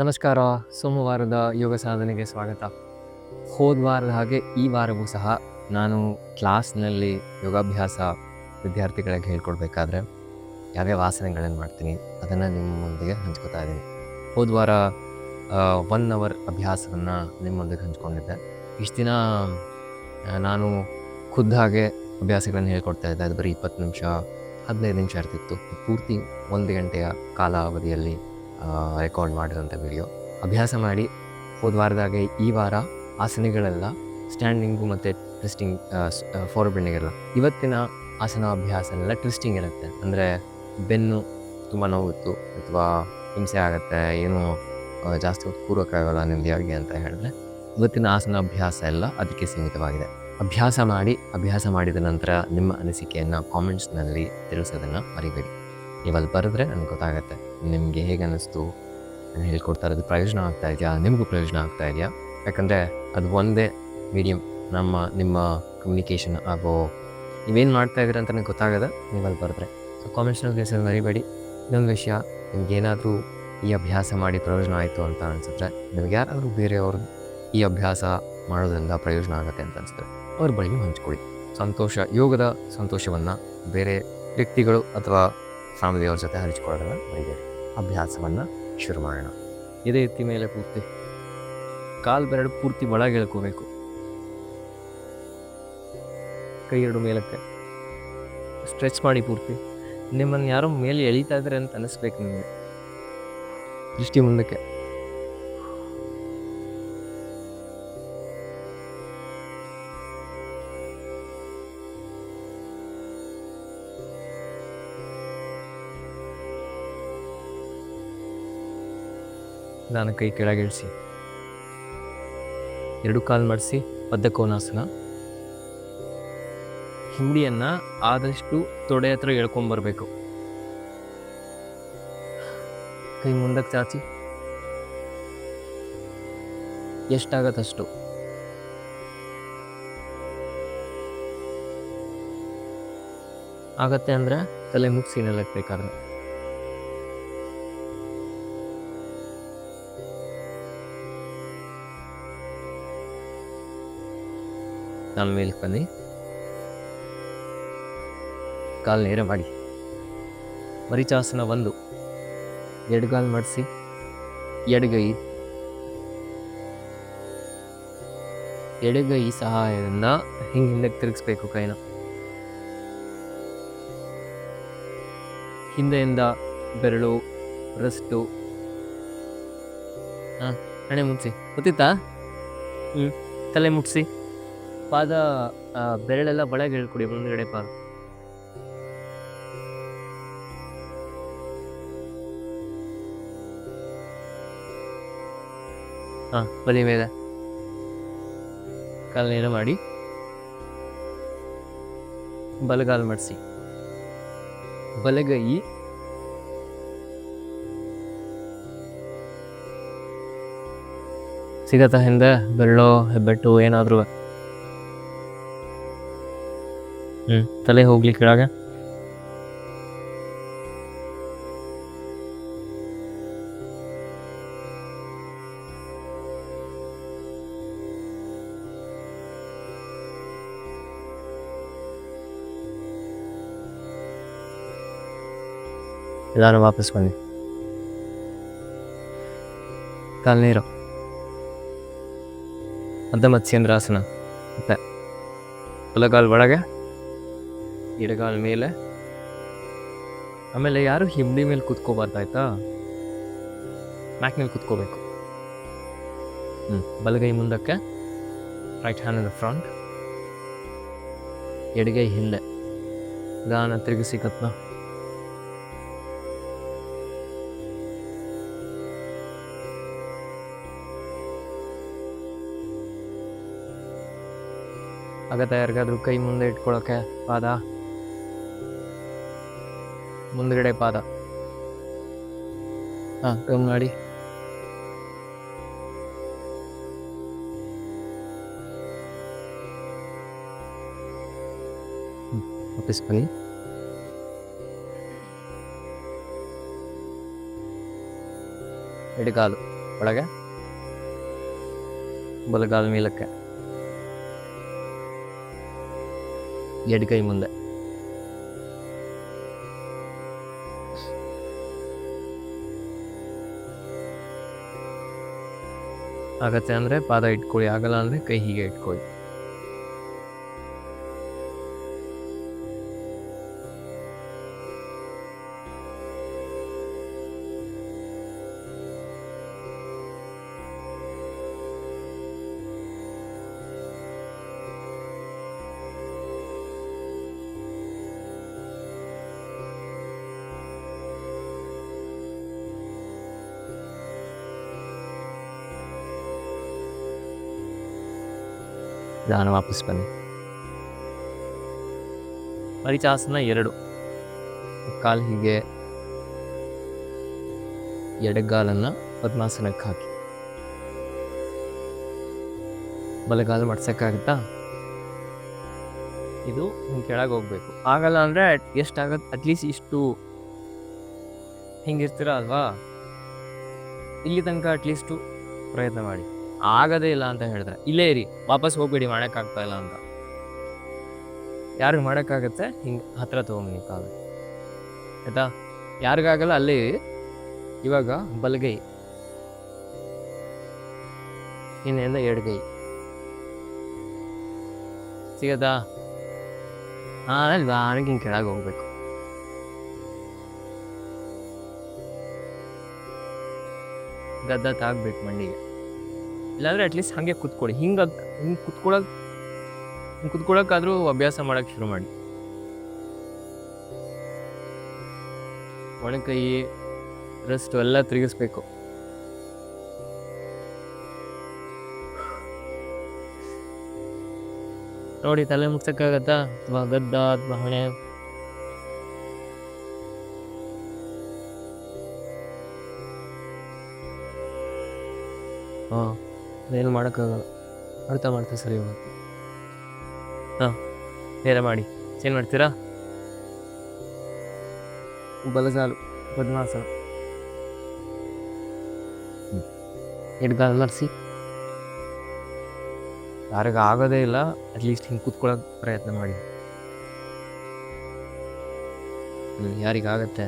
ನಮಸ್ಕಾರ. ಸೋಮವಾರದ ಯೋಗ ಸಾಧನೆಗೆ ಸ್ವಾಗತ. ಹೋದ ವಾರದ ಹಾಗೆ ಈ ವಾರವೂ ಸಹ ನಾನು ಕ್ಲಾಸ್ನಲ್ಲಿ ಯೋಗಾಭ್ಯಾಸ ವಿದ್ಯಾರ್ಥಿಗಳಿಗೆ ಹೇಳ್ಕೊಡ್ಬೇಕಾದ್ರೆ ಯಾವ್ಯಾವ ಆಸನಗಳನ್ನು ಮಾಡ್ತೀನಿ ಅದನ್ನು ನಿಮ್ಮ ಮುಂದಿಗೆ ಹಂಚ್ಕೋತಾ ಇದ್ದೀನಿ. ಹೋದ ವಾರ ಒನ್ ಅವರ್ ಅಭ್ಯಾಸವನ್ನು ನಿಮ್ಮೊಂದಿಗೆ ಹಂಚ್ಕೊಂಡಿದ್ದೆ. ಇಷ್ಟು ದಿನ ನಾನು ಖುದ್ದಾಗೆ ಅಭ್ಯಾಸಗಳನ್ನು ಹೇಳ್ಕೊಡ್ತಾ ಇದ್ದೆ. ಅದು ಬರೀ ಇಪ್ಪತ್ತು ನಿಮಿಷ, ಹದಿನೈದು ನಿಮಿಷ ಇರ್ತಿತ್ತು. ಪೂರ್ತಿ ಒಂದು ಗಂಟೆಯ ಕಾಲಾವಧಿಯಲ್ಲಿ ರೆಕಾರ್ಡ್ ಮಾಡಿದಂಥ ವಿಡಿಯೋ ಅಭ್ಯಾಸ ಮಾಡಿ ಹೋದ ವಾರದಾಗೆ ಈ ವಾರ ಆಸನಗಳೆಲ್ಲ ಸ್ಟ್ಯಾಂಡಿಂಗು ಮತ್ತು ಟ್ವಿಸ್ಟಿಂಗ್ ಫೋರ್ ಬೆಂಡಿಗೆಲ್ಲ ಇವತ್ತಿನ ಆಸನ ಅಭ್ಯಾಸ ಎಲ್ಲ ಟ್ವಿಸ್ಟಿಂಗ್ ಇರುತ್ತೆ. ಅಂದರೆ ಬೆನ್ನು ತುಂಬ ನೋವುತ್ತು, ಅಥವಾ ಹಿಂಸೆ ಆಗುತ್ತೆ, ಏನು ಜಾಸ್ತಿ ಹೊತ್ತು ಕೂರೋಕ್ಕಾಗಲ್ಲ ನೆಮ್ಮದಿಯಾಗಿ ಅಂತ ಹೇಳಿದ್ರೆ, ಇವತ್ತಿನ ಆಸನ ಅಭ್ಯಾಸ ಎಲ್ಲ ಅದಕ್ಕೆ ಸೀಮಿತವಾಗಿದೆ. ಅಭ್ಯಾಸ ಮಾಡಿ, ಅಭ್ಯಾಸ ಮಾಡಿದ ನಂತರ ನಿಮ್ಮ ಅನಿಸಿಕೆಯನ್ನು ಕಾಮೆಂಟ್ಸ್ನಲ್ಲಿ ತಿಳಿಸೋದನ್ನು ಮರಿಬೇಡಿ. ನೀವು ಅಲ್ಲಿ ಬರೆದ್ರೆ ನನಗೆ ಗೊತ್ತಾಗುತ್ತೆ. ನಿಮಗೆ ಹೇಗೆ ಅನ್ನಿಸ್ತು? ನಾನು ಹೇಳ್ಕೊಡ್ತಾ ಇರೋದು ಪ್ರಯೋಜನ ಆಗ್ತಾ ಇದೆಯಾ? ನಿಮಗೂ ಪ್ರಯೋಜನ ಆಗ್ತಾ ಇದೆಯಾ? ಯಾಕಂದರೆ ಅದು ಒಂದೇ ಮೀಡಿಯಮ್ ನಮ್ಮ, ನಿಮ್ಮ ಕಮ್ಯುನಿಕೇಷನ್ ಆಗೋ ನೀವೇನು ಮಾಡ್ತಾ ಇದ್ದೀರ ಅಂತ ನನಗೆ ಗೊತ್ತಾಗದ ನೀವಲ್ಲಿ ಬರೆದ್ರೆ. ಸೊ ಕಾಮೆಂಟ್ಸ್ನಲ್ಲಿ ತಿಳಿಸೋದು ಮರಿಬೇಡಿ. ಇನ್ನೊಂದು ವಿಷಯ ನಿಮ್ಗೇನಾದರೂ ಈ ಅಭ್ಯಾಸ ಮಾಡಿ ಪ್ರಯೋಜನ ಆಯಿತು ಅಂತ ಅನಿಸಿದ್ರೆ ನಿಮ್ಗೆ ಯಾರಾದರೂ ಬೇರೆಯವರು ಈ ಅಭ್ಯಾಸ ಮಾಡೋದ್ರಿಂದ ಪ್ರಯೋಜನ ಆಗುತ್ತೆ ಅಂತ ಅನಿಸಿದ್ರೆ ಅವ್ರ ಬಳಿಗೆ ಹಂಚ್ಕೊಳ್ಳಿ ಸಂತೋಷ, ಯೋಗದ ಸಂತೋಷವನ್ನು ಬೇರೆ ವ್ಯಕ್ತಿಗಳು ಅಥವಾ ಫ್ಯಾಮಿಲಿಯವ್ರ ಜೊತೆ ಹಂಚಿಕೊಳ್ಳೋಣ ಮರಿಬೇಡಿ ಅಭ್ಯಾಸವನ್ನು ಶುರು ಮಾಡೋಣ. ಇದೇ ಎತ್ತಿ ಮೇಲೆ ಪೂರ್ತಿ, ಕಾಲು ಬೆರಡು ಪೂರ್ತಿ ಒಳಗೆ ಎಳ್ಕೋಬೇಕು. ಕೈ ಎರಡು ಮೇಲಕ್ಕೆ ಸ್ಟ್ರೆಚ್ ಮಾಡಿ ಪೂರ್ತಿ. ನಿಮ್ಮನ್ನು ಯಾರೋ ಮೇಲೆ ಎಳಿತಾ ಇದ್ದಾರೆ ಅಂತ ಅನ್ನಿಸ್ಬೇಕು ನಿಮಗೆ. ದೃಷ್ಟಿ ಮುಂದಕ್ಕೆ. ನಾನು ಕೈ ಕೆಳಗಿಳಿಸಿ. ಎರಡು ಕಾಲು ಮಾಡಿಸಿ ಬದ್ಧಕೋನಾಸನ ಹಿಂಡಿಯನ್ನು ಆದಷ್ಟು ತೊಡೆ ಹತ್ರ ಎಳ್ಕೊಂಬರ್ಬೇಕು ಕೈ ಮುಂದಕ್ಕೆ ಚಾಚಿ. ಎಷ್ಟಾಗತ್ತಷ್ಟು? ಆಗತ್ತೆ ಅಂದರೆ ತಲೆ ಮುಗಿಸಿ ನೆಲಕ್ಕೆ ಬೇಕಾದ್ರೆ ನಾನು ಮೇಲಕ್ಕೆ ಬನ್ನಿ. ಕಾಲು ನೇರ ಮಾಡಿ. ಮರಿಚಾಸನ ಒಂದು ಎಡಗಾಲು ಮಾಡಿಸಿ. ಎಡಗೈ ಎಡಗೈ ಸಹಾಯದಿಂದ ಹಿಂಗೆ ಹಿಂದಕ್ಕೆ ತಿರುಗಿಸ್ಬೇಕು ಕೈನ. ಹಿಂದೆಯಿಂದ ಬೆರಳು, ರಸ್ಟು. ಹಾಂ, ಹಣೆ ಮುಟ್ಸಿ. ಗೊತ್ತಿತ್ತಾ? ಹ್ಞೂ ತಲೆ ಮುಟ್ಸಿ. ಪಾದ ಬೆರಳೆಲ್ಲ ಒಳಗೆ ಹೇಳ್ಕೊಡಿ ಮುಂದ್ಗಡೆ ಪಾದ. ಬಲಿ ಮೇಲೆ. ಕಾಲು ನೇರ ಮಾಡಿ. ಬಲಗಾಲು ಮಾಡಿಸಿ. ಬಲಗೈ. ಸಿಗತ್ತಾ ಹಿಂದೆ, ಬೆರಳು, ಹೆಬ್ಬೆಟ್ಟು ಏನಾದರೂ ಹ್ಞೂ ತಲೆ ಹೋಗ್ಲಿ ಕೆಳಗೆ ನಿಧಾನ ವಾಪಸ್ ಬನ್ನಿ ಕಾಲು ನೀರು ಅರ್ಧ ಮತ್ಸ್ಯೇಂದ್ರಾಸನ ಮತ್ತೆ ಬಲಗಾಲ್ ಒಳಗೆ ಎಡಗಾಲ ಮೇಲೆ. ಆಮೇಲೆ ಯಾರು ಹಿಂದಿ ಮೇಲೆ ಕೂತ್ಕೋಬಾರ್ದು ಆಯ್ತಾ ಮೇಲೆ ಕುತ್ಕೋಬೇಕು. ಹ್ಞೂ ಬಲಗೈ ಮುಂದಕ್ಕೆ ರೈಟ್ ಹ್ಯಾಂಡ್ ಫ್ರಂಟ್ ಎಡಗೈ ಹಿಂದೆ. ಗಾನ ತಿರುಗಿಸಿ ಕತ್ನ. ಆಗತ್ತಾ ಯಾರಿಗಾದ್ರೂ ಕೈ ಮುಂದೆ ಇಟ್ಕೊಳಕ್ಕೆ ಪಾದ. ಮುಂದ್ಗಡೆ ಪಾದ. ಹಾಂ ಟರ್ನ್ ಮಾಡಿ. ವಾಪಸ್ ಬನ್ನಿ. ಎಡಗಾಲು ಒಳಗೆ ಬಲಗಾಲು ಮೇಲಕ್ಕೆ. ಎಡಗೈ ಮುಂದೆ. ಆಗತ್ತೆ ಅಂದರೆ ಪಾದ ಇಟ್ಕೊಳ್ಳಿ ಆಗಲ್ಲ ಅಂದರೆ ಕೈ ಹೀಗೆ ಇಟ್ಕೊಳ್ಳಿ. ನಿಧಾನ ವಾಪಸ್ ಬನ್ನಿ. ಪರಿಚಾಸನ ಎರಡು. ಕಾಲು ಹೀಗೆ ಎಡಗಾಲನ್ನು ಪದ್ಮಾಸನಕ್ಕೆ ಹಾಕಿ. ಬಲಗಾಲ ಮಡ್ಸೋಕ್ಕಾಗುತ್ತಾ? ಇದು ಹಿಂಗೆ ಕೆಳಗೆ ಹೋಗ್ಬೇಕು. ಆಗಲ್ಲ ಅಂದರೆ ಎಷ್ಟಾಗತ್ತೆ ಅಟ್ಲೀಸ್ಟ್ ಇಷ್ಟು ಹಿಂಗಿರ್ತೀರ ಅಲ್ವಾ? ಇಲ್ಲಿ ತನಕ ಅಟ್ಲೀಸ್ಟು ಪ್ರಯತ್ನ ಮಾಡಿ. ಆಗದೇ ಇಲ್ಲ ಅಂತ ಹೇಳಿದ್ರೆ ಇಲ್ಲೇ ಇರಿ, ವಾಪಸ್ ಹೋಗ್ಬೇಡಿ, ಮಾಡೋಕ್ಕಾಗ್ತಾ ಇಲ್ಲ ಅಂತ. ಯಾರಿಗೆ ಮಾಡೋಕ್ಕಾಗತ್ತೆ? ಹಿಂಗೆ ಹತ್ರ ತೊಗೊಂಬನ್ನಿ ಕಾಲು. ಆಯ್ತಾ? ಯಾರಿಗಾಗಲ್ಲ ಅಲ್ಲಿ ಇವಾಗ ಬಲಗೈ. ಇನ್ನೆಲ್ಲ ಎಡಗೈ. ಸಿಗತ್ತಾ? ಆಮೇಲೆ ಬಾಣಿಗೆ ಹಿಂಗೆ ಕೆಳಗೆ ಹೋಗ್ಬೇಕು. ಗದ್ದ ತಾಗ್ಬೇಕು ಮಂಡಿಗೆ ಇಲ್ಲಾಂದ್ರೆ ಅಟ್ಲೀಸ್ಟ್ ಹಾಗೆ ಕುತ್ಕೊಳ್ಳಿ ಹಿಂಗೆ ಹಿಂಗೆ ಕುತ್ಕೊಳ್ಳೋಕೆ ಹಿಂಗೆ ಕುತ್ಕೊಳ್ಳೋಕ್ಕಾದರೂ ಅಭ್ಯಾಸ ಮಾಡೋಕ್ಕೆ ಶುರು ಮಾಡಿ. ಒಣಕೈ ರಸ್ಟು ಎಲ್ಲ ತಿರುಗಿಸ್ಬೇಕು. ನೋಡಿ, ತಲೆ ಮುಗ್ಸೋಕ್ಕಾಗತ್ತಾ? ಅಥವಾ ಗದ್ದ, ಅಥವಾ ಹಣೆ? ಹಾಂ. ಏನು ಮಾಡೋಕ್ಕಾಗಲ್ಲ ಅರ್ಥ ಮಾಡ್ತಾ ಸರಿ ಹೋಗುತ್ತೆ ಹಾಂ ಬೇರೆ ಮಾಡಿ. ಏನು ಮಾಡ್ತೀರಾ? ಬಲಸಾಲು ಪದ್ಮಾಸನ. ಎಡ್ಗಾಲ ಮರೆಸಿ. ಯಾರಿಗ ಆಗೋದೇ ಇಲ್ಲ ಅಟ್ಲೀಸ್ಟ್ ಹಿಂಗೆ ಕೂತ್ಕೊಳ್ಳೋಕೆ ಪ್ರಯತ್ನ ಮಾಡಿ. ಹ್ಞೂ ಯಾರಿಗಾಗತ್ತೆ?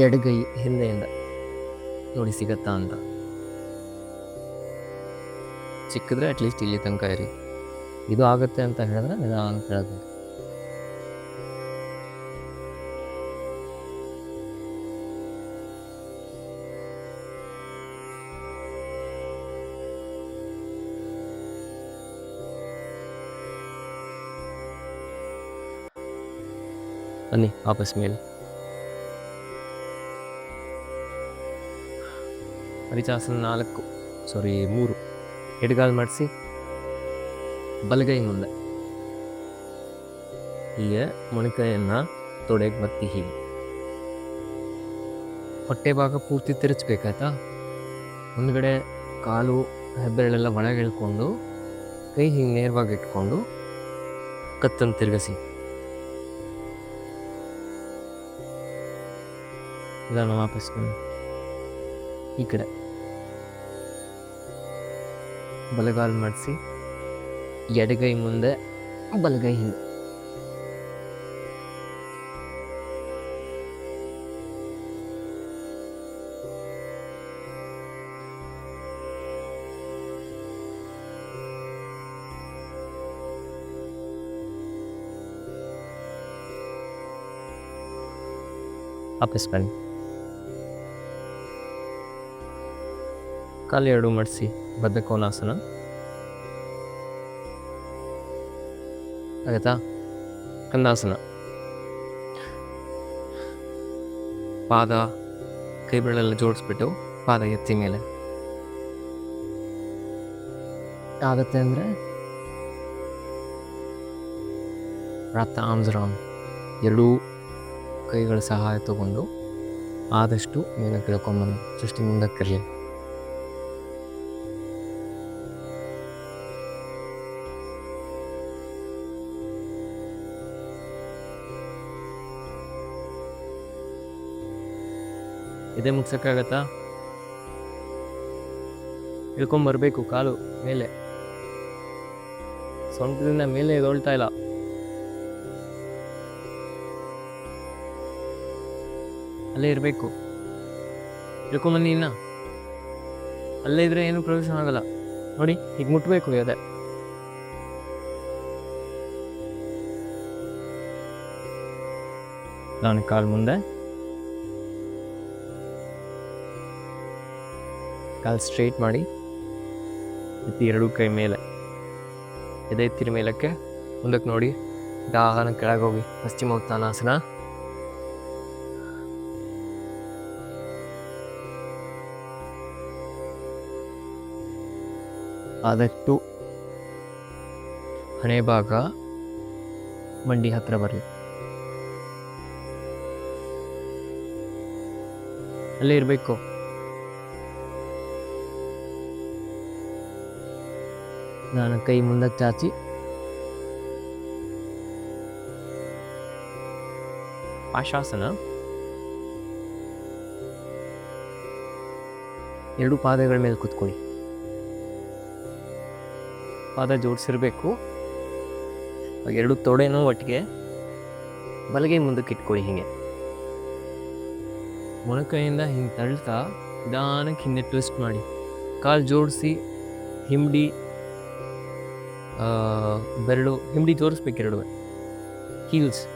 ಎಡಗೈ ಹಿಂದೆಯಿಂದ. ನೋಡಿ ಸಿಗತ್ತಾ ಅಂತ. ಸಿಕ್ಕಿದ್ರೆ ಅಟ್ಲೀಸ್ಟ್ ಇಲ್ಲಿ ತನಕ ಇರಿ. ಇದು ಆಗುತ್ತೆ ಅಂತ ಹೇಳಿದ್ರೆ ನಿಧಾನ ಕೇಳಬೇಕು ಬನ್ನಿ, ವಾಪಸ್ ಮೇಲೆ. ಹರಿಚಾಸನ ನಾಲ್ಕು ಸಾರಿ ಮೂರು. ಎಡಗಾಲು ಮಾಡಿಸಿ. ಬಲಗೈ ಮುಂದೆ. ಹೀಗೆ ಮೊಣಕೈಯನ್ನು ತೊಡೆಗೆ ಬತ್ತಿ ಹೀಗೆ. ಹೊಟ್ಟೆ ಭಾಗ ಪೂರ್ತಿ ತಿರುಚಬೇಕಾಯ್ತಾ? ಮುಂದ್ಗಡೆ ಕಾಲು, ಹೆಬ್ಬೆರಳೆಲ್ಲ ಒಳಗೆ ಇಳ್ಕೊಂಡು, ಕೈ ಹಿಂಗೆ ನೇರವಾಗಿ ಇಟ್ಕೊಂಡು, ಕತ್ತನ್ನು ತಿರುಗಿಸಿ. ಇದನ್ನು ವಾಪಸ್ ಈ ಕಡೆ. ಬಲಗಾಲ್ ಮಾಡಿಸಿ ಎಡಗೈ ಮುಂದೆ ಬಲಗೈ ಹಿಂದೆ. ವಾಪಸ್ ಬನ್ನಿ. ಕಾಲು ಎರಡು ಮಾಡಿಸಿ ಬದ್ಧಕೋನಾಸನ ಆಗತ್ತಾ? ಕಂದಾಸನ ಪಾದ ಕೈ ಬೆರಳೆಲ್ಲ ಜೋಡಿಸ್ಬಿಟ್ಟು ಪಾದ ಎತ್ತಿ ಮೇಲೆ. ಆಗತ್ತೆ ಅಂದರೆ ರಥ ಆಮ್ಸ್ ರಾಮ್ ಎರಡೂ ಕೈಗಳ ಸಹಾಯ ತಗೊಂಡು ಆದಷ್ಟು ಮೇಲೆ ಕೇಳ್ಕೊಂಬಂದು ಸೃಷ್ಟಿ ಮುಂದಕ್ಕಿರಲಿ ಎದೆ ಮುಗ್ಸೋಕ್ಕಾಗತ್ತಾ? ಇಳ್ಕೊಂಬರಬೇಕು ಕಾಲು, ಮೇಲೆ. ಸೊಂಟದಿಂದ ಮೇಲೆ ಎದೊಳ್ತಾ ಇಲ್ಲ. ಅಲ್ಲೇ ಇರಬೇಕು. ಇಳ್ಕೊಂಬನ್ನಿ ಇನ್ನ. ಅಲ್ಲೇ ಇದ್ರೆ ಏನು ಪ್ರಯೋಜನ ಆಗಲ್ಲ. ನೋಡಿ ಈಗ ಮುಟ್ಬೇಕು ಎದೆ ನಾನು ಕಾಲು ಮುಂದೆ. ಕಾಲು ಸ್ಟ್ರೈಟ್ ಮಾಡಿ ಎತ್ತಿ ಎರಡು ಕೈ ಮೇಲೆ, ಎದೆ ಎತ್ತಿರ ಮೇಲಕ್ಕೆ ಮುಂದಕ್ಕೆ ನೋಡಿ, ದಾಹನ ಕೆಳಗೆ ಹೋಗಿ ಪಶ್ಚಿಮೋತ್ಥಾನಾಸನ ಆದಷ್ಟು ಹಣೆ ಭಾಗ ಮಂಡಿ ಹತ್ರ ಬರಲಿ. ಅಲ್ಲೇ ಇರಬೇಕು. ನಾನು ಕೈ ಮುಂದಕ್ಕೆ ಚಾಚಿ. ಆಶಾಸನ. ಎರಡು ಪಾದಗಳ ಮೇಲೆ ಕೂತ್ಕೊಳ್ಳಿ. ಪಾದ ಜೋಡಿಸಿರ್ಬೇಕು. ಎರಡು ತೊಡೆನೂ ಒಟ್ಟಿಗೆ. ಬಲಗೈ ಮುಂದಕ್ಕೆ ಇಟ್ಕೊಳ್ಳಿ ಹೀಗೆ. ಮೊಣಕೈಯಿಂದ ಹಿಂಗೆ ತಳ್ತಾ ನಿಧಾನಕ್ಕೆ ಹಿಂದೆ ಟ್ವಿಸ್ಟ್ ಮಾಡಿ. ಕಾಲು ಜೋಡಿಸಿ ಹಿಂಡಿ ಆ, ಬೆರಳು ಹಿಂಬಡಿ ತೋರಿಸ್ಬೇಕು ಎರಡು. ಹೀಲ್ಸ್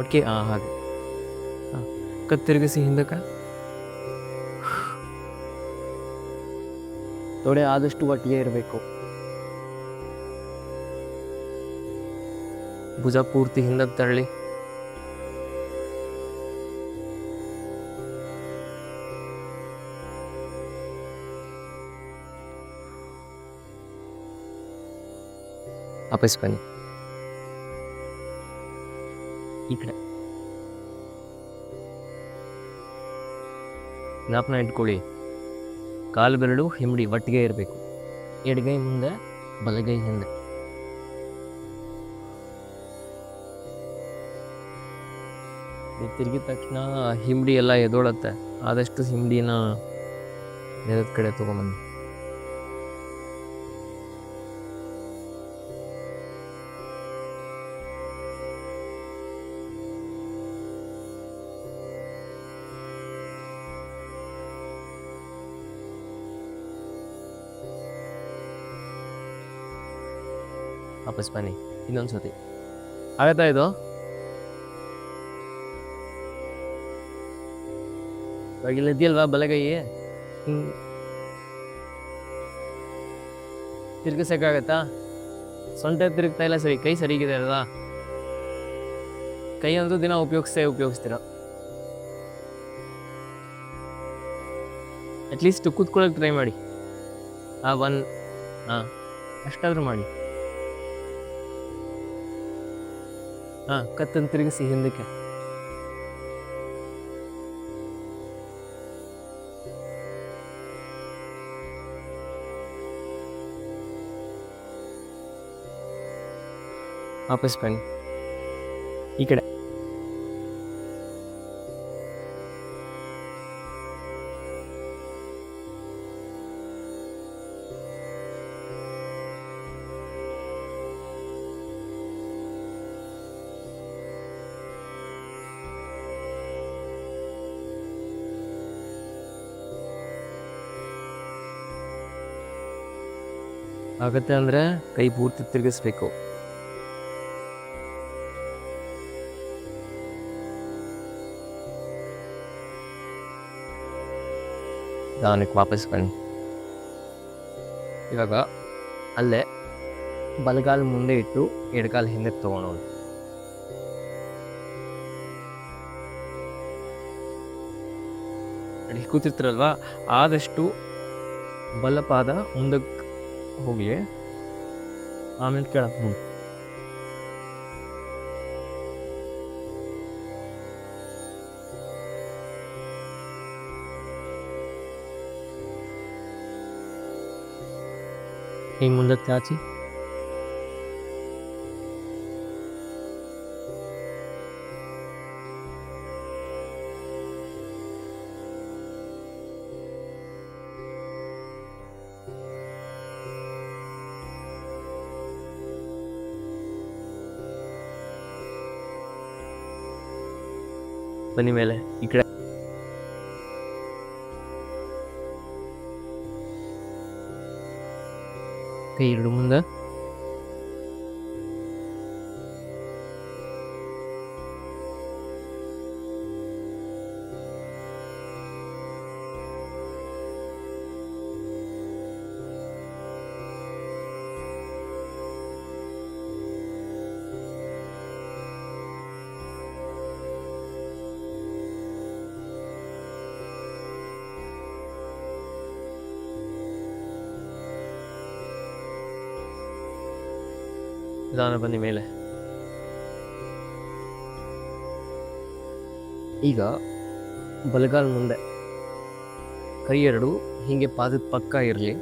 ಒಟ್ಟಿಗೆ ಆ ಹಾಗೆ. ಹಾಂ ಕತ್ತಿರುಗಿಸಿ ಹಿಂದಕ್ಕೆ. ತೊಡೆ ಆದಷ್ಟು ಒಟ್ಟಿಗೆ ಇರಬೇಕು. ಭುಜ ಪೂರ್ತಿ ಹಿಂದಕ್ಕೆ ತರಳಿ. ವಾಪಸ್ ಬನ್ನಿ. ಈ ಕಡೆ. ಜ್ಞಾಪನ ಇಟ್ಕೊಳ್ಳಿ. ಕಾಲು ಬೆರಳು ಹಿಂಬಡಿ ಒಟ್ಟಿಗೆ ಇರಬೇಕು. ಎಡಗೈ ಮುಂದೆ ಬಲಗೈ ಹಿಂದೆ. ತಿರುಗಿದ ತಕ್ಷಣ ಹಿಂಬಡಿ ಎಲ್ಲ ಎದೋಳತ್ತೆ. ಆದಷ್ಟು ಹಿಂಬಡಿನ ನೆಲದ ಕಡೆ ತೊಗೊಂಬನ್ನಿ. ವಾಪಸ್ ಬನ್ನಿ. ಇನ್ನೊಂದು ಸತಿ ಆಗತ್ತಾ ಇದು? ಇವಾಗ ಇಲ್ಲಿ ಇದೆಯಲ್ವಾ ಬಲಗೈ? ಹಿಂಗೆ ತಿರ್ಗಿಸಕ್ಕಾಗತ್ತಾ? ಸೊಂಟ ತಿರುಗ್ತಾ ಇಲ್ಲ ಸರಿ ಕೈ ಸರಿಗಿದೆ ಅಲ್ವಾ? ಕೈ ಅಂತೂ ದಿನ ಉಪಯೋಗಿಸ್ತೇ ಉಪಯೋಗಿಸ್ತೀರ? ಅಟ್ಲೀಸ್ಟ್ ಕೂತ್ಕೊಳ್ಳೋಕೆ ಟ್ರೈ ಮಾಡಿ. ಆ ಒನ್ ಹಾಂ ಅಷ್ಟಾದರೂ ಮಾಡಿ. ಹಾಂ ಕತ್ತನ್ನು ತಿರುಗಿಸಿ ಹಿಂದಕ್ಕೆ ವಾಪಸ್ ಬನ್ನಿ ಈ ಕಡೆ ಆಗತ್ತೆ ಅಂದರೆ ಕೈ ಪೂರ್ತಿ ತಿರುಗಿಸ್ಬೇಕು. ದಾನಕ್ಕೆ ವಾಪಸ್ ಬನ್ನಿ. ಇವಾಗ ಅಲ್ಲೇ ಬಲಗಾಲ ಮುಂದೆ ಇಟ್ಟು ಎಡಗಾಲ ಹಿಂದೆ ತೊಗೊಳೋದು ಕೂತಿರ್ತೀರಲ್ವಾ? ಆದಷ್ಟು ಬಲಪಾದ ಮುಂದಕ್ಕೆ ಹೋಗಿ ಆಮೇಲೆ ಕೆಳಕ್ಕೆ ಮುಂದೆ ಹಿಂಗೆ ಮುಂದಕ್ಕೆ ಚಾಚಿ ಬನ್ನಿ ಮೇಲೆ ಈ ಕಡೆ. ಕೈ ಎರಡು ಮುಂದೆ. ನಿಧಾನ ಬನ್ನಿ ಮೇಲೆ. ಈಗ ಬಲಗಾಲ್ ಮುಂದೆ. ಕೈ ಎರಡು, ಹೀಗೆ ಪಾದದ ಪಕ್ಕ ಇರಲಿ.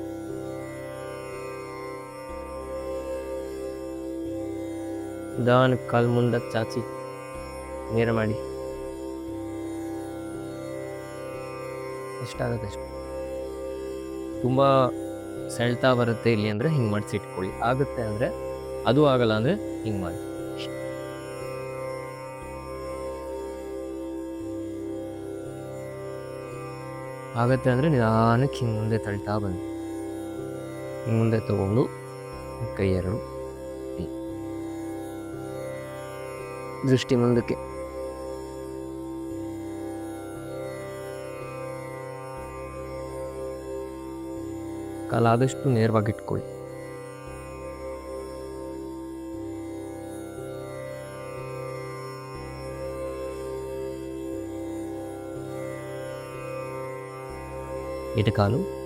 ದಾನ ಕಾಲ್ ಮುಂದೆ ಚಾಚಿ, ನೇರ ಮಾಡಿ. ಎಷ್ಟಾಗುತ್ತೆ ಅಷ್ಟು. ತುಂಬ ಸೆಳ್ತಾ ಬರುತ್ತೆ ಇಲ್ಲಿ ಅಂದರೆ ಹಿಂಗೆ ಮಾಡಿಸಿ ಇಟ್ಕೊಳ್ಳಿ ಆಗುತ್ತೆ ಅಂದರೆ ಅದು ಆಗಲ್ಲ ಅಂದರೆ ಹಿಂಗೆ ಮಾಡಿ. ಆಗತ್ತೆ ಅಂದರೆ ನಿಧಾನಕ್ಕೆ ಹಿಂಗೆ ಮುಂದೆ ತಳ್ತಾ ಬಂದು ಹಿಂಗೆ ಮುಂದೆ ತಗೊಂಡು ಕೈ ಎರಡು. ದೃಷ್ಟಿ ಮುಂದಕ್ಕೆ. ಕಾಲಾದಷ್ಟು ನೇರವಾಗಿ ಇಟ್ಕೊಳ್ಳಿ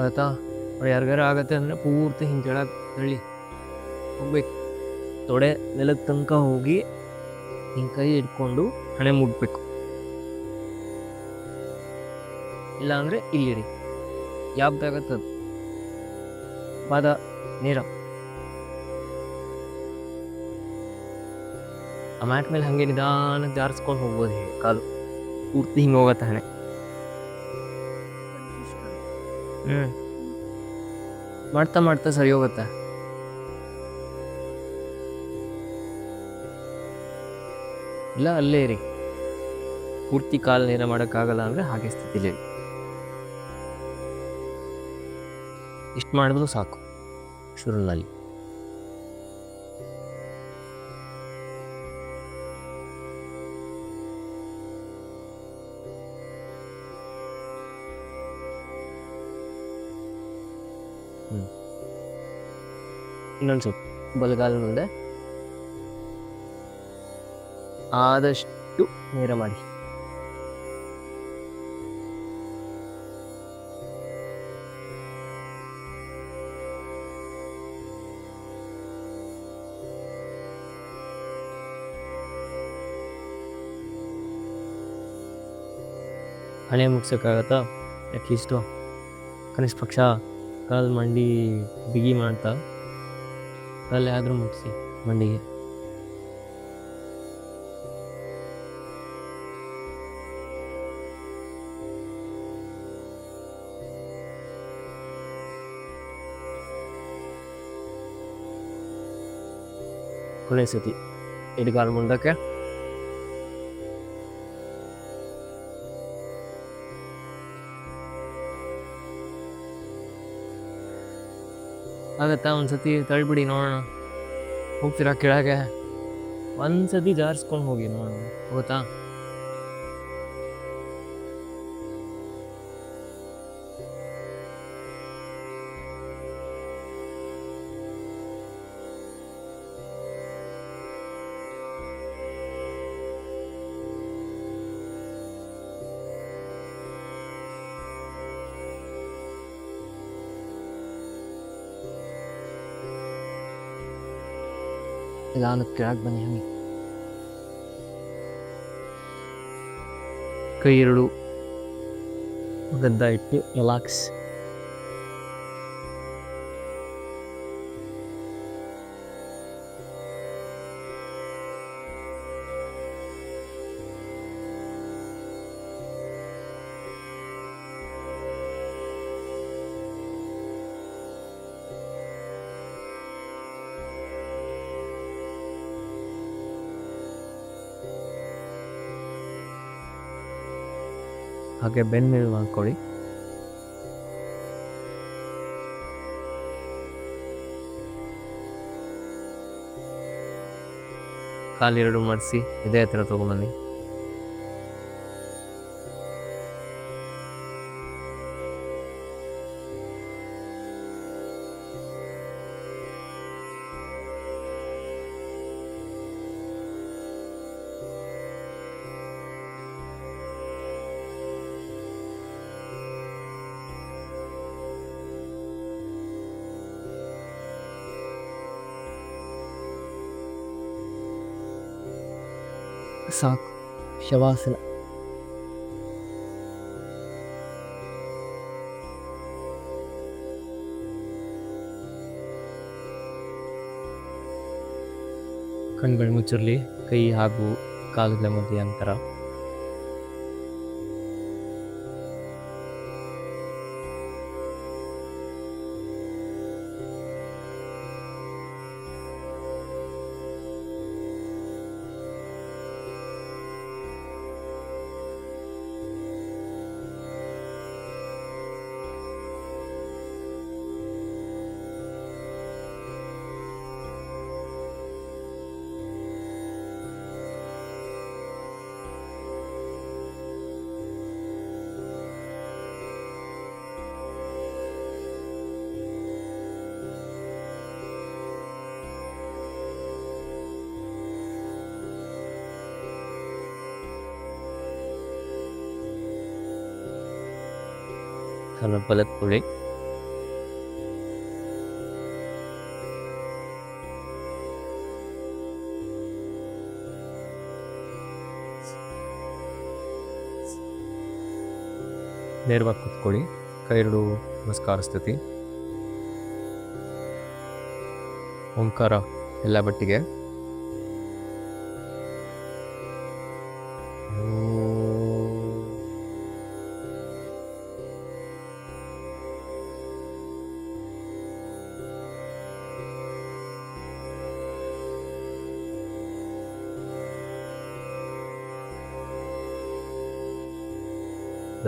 ಆಯ್ತಾ ಯಾರಿಗಾರ ಆಗತ್ತೆ ಅಂದರೆ ಪೂರ್ತಿ ಹಿಂಗೆ ಕೆಳಗೆ ತಳ್ಳಿ. ಹೋಗ್ಬೇಕು. ತೊಡೆ ನೆಲದ ತನಕ ಹೋಗಿ ಹಿಂಗೆ ಕೈ ಇಟ್ಕೊಂಡು ಹಣೆ ಮುಟ್ಬೇಕು. ಇಲ್ಲ ಅಂದರೆ ಇಲ್ಲಿರಿ. ಯಾವ್ದಾಗತ್ತೆ ಅದು ಪಾದ, ನೇರ. ಆ ಮ್ಯಾಟ್ ಮೇಲೆ ಹಂಗೆ ನಿಧಾನ ಜಾರಿಸ್ಕೊಂಡು ಹೋಗ್ಬೋದು ಹೀಗೆ, ಕಾಲು. ಪೂರ್ತಿ ಹಿಂಗೆ ಹೋಗತ್ತೆ ಹಣೆ. ಹ್ಞೂ ಮಾಡ್ತಾ ಮಾಡ್ತಾ ಸರಿ ಹೋಗುತ್ತೆ. ಇಲ್ಲ, ಅಲ್ಲೇ ರೀ ಪೂರ್ತಿ ಕಾಲು ನೇರ ಮಾಡೋಕ್ಕಾಗಲ್ಲ ಅಂದರೆ ಹಾಗೆ ಸ್ಥಿತಿಲಿ ಇಷ್ಟು ಮಾಡಿದ್ರು ಸಾಕು. ಶುರುನಲ್ಲಿ ಇನ್ನೊಂದು ಸ್ವಲ್ಪ ಬಲಗಾಲ ಮುಂದೆ ಆದಷ್ಟು ನೇರ ಮಾಡಿ. ಹಣೆ ಮುಗ್ಸೋಕ್ಕಾಗತ್ತಾ ಅಟ್ಲೀಸ್ಟು ಕನಿಷ್ಠ ಪಕ್ಷ ಕಾಲು ಮಂಡಿ ಬಿಗಿ ಮಾಡ್ತಾ ಅಲ್ಲೇ ಆದರೂ ಮುಗಿಸಿ ಮಂಡಿಗೆ ಕೊನೆ ಸತಿ ಎಡಗಾಲು ಮುಂದಕ್ಕೆ ಆಗತ್ತಾ ಒಂದು ಸತಿ ತಳ್ಬಿಡಿ ನೋಡೋಣ. ಹೋಗ್ತೀರಾ ಕೆಳಗೆ? ಒಂದು ಸತಿ ಜಾರಿಸ್ಕೊಂಡು ಹೋಗಿ ನೋಡೋಣ ಗೊತ್ತಾ? ಕೆಳಗೆ ಬನ್ನಿ ಹಂಗೆ. ಕೈ ಎರಡು ಗದ್ದ ಇಟ್ಟು ರಿಲಾಕ್ಸ್ ಹಾಗೆ ಬೆನ್ನ ಮೇಲೆ ಮಾಡ್ಕೊಳ್ಳಿ. ಕಾಲೆರಡು ಮಾಡಿಸಿ ಇದೇ ಹತ್ರ ತೊಗೊಂಬನ್ನಿ ಸಾಕು ಶವಾಸನ ಕಣ್ಗಳು ಮುಚ್ಚಿರಲಿ ಕೈ ಹಾಗೂ ಕಾಲುಗಳ ಮಧ್ಯೆ ಅಂತರ ಸ್ವಲ್ಪ ಬಲತ್ಕೊಳ್ಳಿ ನೇರವಾಗಿ ಕೂತ್ಕೊಳ್ಳಿ ಕೈ ನಮಸ್ಕಾರ ಸ್ಥಿತಿ ಓಂಕಾರ ಎಲ್ಲ ಬಟ್ಟಿಗೆ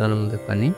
আনন্দের পানি।